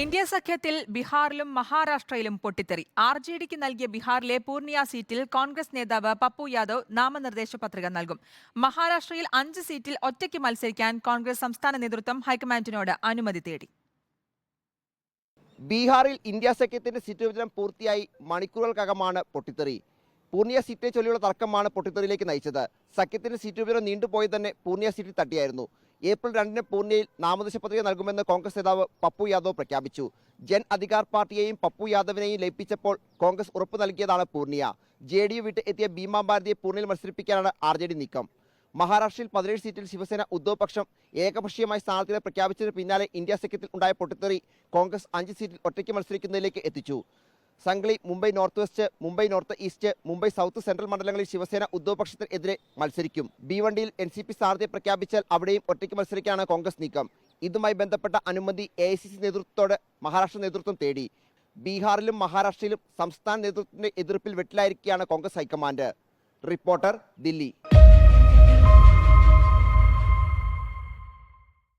India സഖ്യത്തിൽ ബീഹാറിലും മഹാരാഷ്ട്രയിലും പൊട്ടിത്തെറി. R J ഡിക്ക് നൽകിയ ബീഹാറിലെ പൂർണിയ സീറ്റിൽ കോൺഗ്രസ് നേതാവ് പപ്പു യാദവ് നാമനിർദ്ദേശ പത്രിക നൽകും. മഹാരാഷ്ട്രയിൽ അഞ്ച് സീറ്റിൽ ഒറ്റയ്ക്ക് മത്സരിക്കാൻ കോൺഗ്രസ് സംസ്ഥാന നേതൃത്വം ഹൈക്കമാൻഡിനോട് അനുമതി തേടി. ബീഹാറിൽ ഇന്ത്യ സഖ്യത്തിന്റെ സീറ്റ് വിഭജനം പൂർത്തിയായി മണിക്കൂറുകൾക്കകമാണ് പൊട്ടിത്തെറി. പൂർണിയ സീറ്റിനെ ചൊല്ലിയുള്ള തർക്കമാണ് പൊട്ടിത്തെറിയിലേക്ക് നയിച്ചത്. സഖ്യത്തിന്റെ സീറ്റ് വിഭജനം നീണ്ടുപോയി തന്നെ പൂർണിയ സീറ്റിൽ തട്ടിയായിരുന്നു. ഏപ്രിൽ രണ്ടിന് പൂർണയിൽ നാമനിർദ്ദേശ പത്രിക നൽകുമെന്ന് കോൺഗ്രസ് നേതാവ് പപ്പു യാദവ് പ്രഖ്യാപിച്ചു. ജൻ അധികാർ പാർട്ടിയെയും പപ്പു യാദവിനെയും ലയിപ്പിച്ചപ്പോൾ കോൺഗ്രസ് ഉറപ്പു നൽകിയതാണ് പൂർണിയ. ജെ ഡി യു വിട്ട് എത്തിയ ഭീമാ ഭാരതിയെ പൂർണിയയിൽ മത്സരിപ്പിക്കാനാണ് ആർ ജെ ഡി നീക്കം. മഹാരാഷ്ട്രയിൽ പതിനേഴ് സീറ്റിൽ ശിവസേന ഉദ്ധവ് പക്ഷം ഏകപക്ഷീയമായി സ്ഥാനാർത്ഥികളെ പ്രഖ്യാപിച്ചതിന് പിന്നാലെ ഇന്ത്യ സഖ്യത്തിൽ ഉണ്ടായ പൊട്ടിത്തെറി കോൺഗ്രസ് അഞ്ച് സീറ്റിൽ ഒറ്റയ്ക്ക് മത്സരിക്കുന്നതിലേക്ക് എത്തിച്ചു. Sangli Mumbai north west Mumbai north east Mumbai south central മണ്ഡലങ്ങളിൽ ശിവസേന ഉദ്യോഗപക്ഷത്തിനെതിരെ മത്സരിക്കും. ബിവണ്ടിയിൽ എൻ സി പി സ്ഥാനാർത്ഥിയെ പ്രഖ്യാപിച്ചാൽ അവിടെയും ഒറ്റയ്ക്ക് മത്സരിക്കാനാണ് കോൺഗ്രസ് നീക്കം. ഇതുമായി ബന്ധപ്പെട്ട അനുമതി A I C C Maharashtra നേതൃത്വം തേടി. ബീഹാറിലും മഹാരാഷ്ട്രയിലും സംസ്ഥാന നേതൃത്വത്തിന്റെ എതിർപ്പിൽ വെട്ടിലായിരിക്കുകയാണ് Congress high command. Reporter Delhi.